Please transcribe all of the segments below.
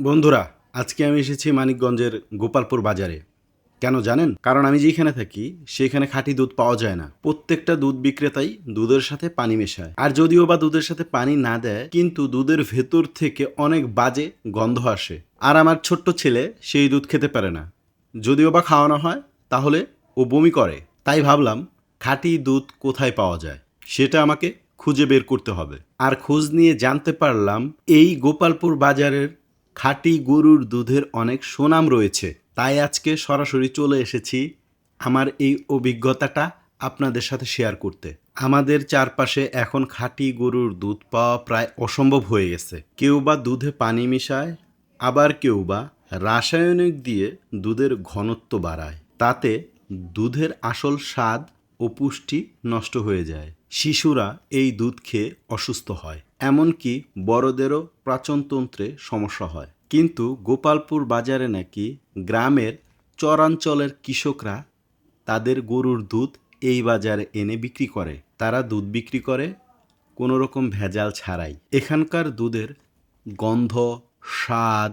বন্ধুরা, আজকে আমি এসেছি মানিকগঞ্জের গোপালপুর বাজারে। কেন জানেন? কারণ আমি যেখানে থাকি, সেখানে খাঁটি দুধ পাওয়া যায় না। প্রত্যেকটা দুধ বিক্রেতাই দুধের সাথে পানি মেশায়। আর যদিও বা দুধের সাথে পানি না দেয়, কিন্তু দুধের ভেতর থেকে অনেক বাজে গন্ধ আসে। আর আমার ছোট্ট ছেলে, সেই দুধ খেতে পারে না। যদিও বা খাওয়ানো হয়, তাহলে ও বমি করে। তাই ভাবলাম, খাঁটি দুধ কোথায় পাওয়া যায়? সেটা আমাকে খুঁজে বের করতে হবে। আর খোঁজ নিয়ে জানতে পারলাম, এই গোপালপুর বাজারের খাঁটি গরুর দুধের অনেক সুনাম রয়েছে। তাই আজকে সরাসরি চলে এসেছি আমার এই অভিজ্ঞতাটা আপনাদের সাথে শেয়ার করতে। আমাদের চারপাশে এখন খাঁটি গরুর দুধ পাওয়া প্রায় অসম্ভব হয়ে গেছে। কেউ বা দুধে পানি মিশায়, আবার কেউ বা রাসায়নিক দিয়ে দুধের ঘনত্ব বাড়ায়। তাতে দুধের আসল স্বাদ ও পুষ্টি নষ্ট হয়ে যায়। শিশুরা এই দুধ খেয়ে অসুস্থ হয়। এমনকি বড়দেরও প্রাচনতন্ত্রে সমস্যা হয়। কিন্তু গোপালপুর বাজারে নাকি গ্রামের চরাঞ্চলের কৃষকরা তাদের গরুর দুধ এই বাজারে এনে বিক্রি করে। তারা দুধ বিক্রি করে, কোনো রকম ভেজাল ছাড়াই। এখানকার দুধের গন্ধ, স্বাদ,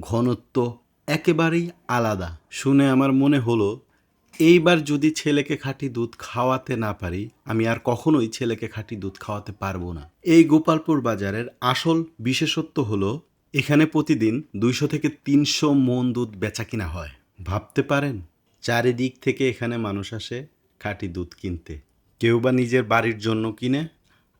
ঘনত্ব একেবারেই আলাদা। শুনে আমার মনে হলো এইবার যদি ছেলেকে খাঁটি দুধ খাওয়াতে না পারি, আমি আর কখনোই ছেলেকে খাঁটি দুধ খাওয়াতে পারব না। এই গোপালপুর বাজারের আসল বিশেষত্ব হলো, এখানে প্রতিদিন দুইশো থেকে তিনশো মন দুধ বেচা কিনা হয়। ভাবতে পারেন, চারিদিক থেকে এখানে মানুষ আসে খাঁটি দুধ কিনতে। কেউ বা নিজের বাড়ির জন্য কিনে,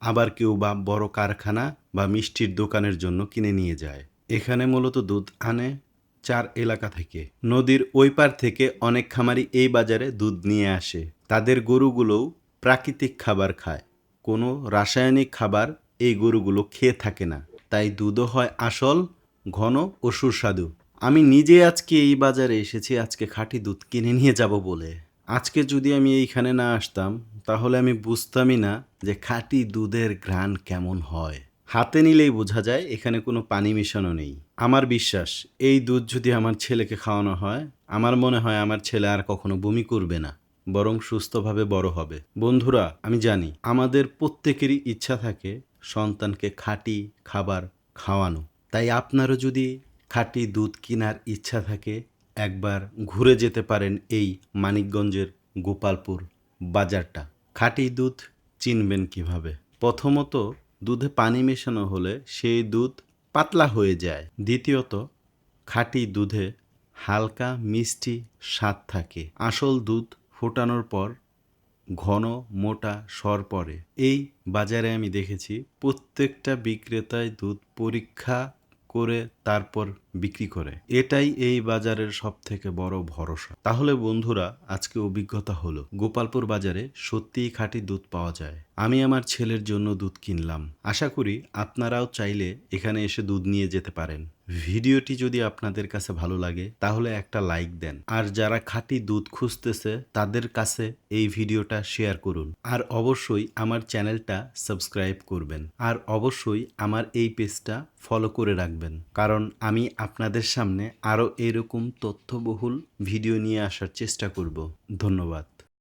আবার কেউ বা বড় কারখানা বা মিষ্টির দোকানের জন্য কিনে নিয়ে যায়। এখানে মূলত দুধ আনে চার এলাকা থেকে। নদীর ওই পার থেকে অনেক খামারি এই বাজারে দুধ নিয়ে আসে। তাদের গরুগুলোও প্রাকৃতিক খাবার খায়। কোনো রাসায়নিক খাবার এই গরুগুলো খেয়ে থাকে না। তাই দুধও হয় আসল, ঘন ও সুস্বাদু। আমি নিজে আজকে এই বাজারে এসেছি, আজকে খাঁটি দুধ কিনে নিয়ে যাব বলে। আজকে যদি আমি এইখানে না আসতাম, তাহলে আমি বুঝতামই না যে খাঁটি দুধের ঘ্রাণ কেমন হয়। হাতে নিলেই বোঝা যায়, এখানে কোনো পানি মেশানো নেই। আমার বিশ্বাস, এই দুধ যদি আমার ছেলেকে খাওয়ানো হয়, আমার মনে হয় আমার ছেলে আর কখনো বমি করবে না, বরং সুস্থভাবে বড় হবে। বন্ধুরা, আমি জানি, আমাদের প্রত্যেকেরই ইচ্ছা থাকে সন্তানকে খাঁটি খাবার খাওয়ানো। তাই আপনারও যদি খাঁটি দুধ কেনার ইচ্ছা থাকে, একবার ঘুরে যেতে পারেন এই মানিকগঞ্জের গোপালপুর বাজারটা। খাঁটি দুধ চিনবেন কীভাবে? প্রথমত, দুধে পানি মেশানো হলে সেই দুধ পাতলা হয়ে যায়। দ্বিতীয়ত, খাঁটি দুধে হালকা মিষ্টি স্বাদ থাকে। আসল দুধ ফোটানোর পর ঘন মোটা সর পড়ে। এই বাজারে আমি দেখেছি প্রত্যেকটা বিক্রেতায় দুধ পরীক্ষা করে তারপর বিক্রি করে। এটাই এই বাজারের সব থেকে বড় ভরসা। তাহলে বন্ধুরা, আজকে অভিজ্ঞতা হলো, গোপালপুর বাজারে সত্যিই খাঁটি দুধ পাওয়া যায়। আমি আমার ছেলের জন্য দুধ কিনলাম। আশা করি আপনারাও চাইলে এখানে এসে দুধ নিয়ে যেতে পারেন। ভিডিওটি যদি আপনাদের কাছে ভালো লাগে, তাহলে একটা লাইক দেন। আর যারা খাঁটি দুধ খুঁজতেছে, তাদের কাছে এই ভিডিওটা শেয়ার করুন। আর অবশ্যই আমার চ্যানেলটা সাবস্ক্রাইব করবেন। আর অবশ্যই আমার এই পেজটা ফলো করে রাখবেন। কারণ আমি আপনাদের সামনে আরও এরকম তথ্যবহুল ভিডিও নিয়ে আসার চেষ্টা করব। ধন্যবাদ।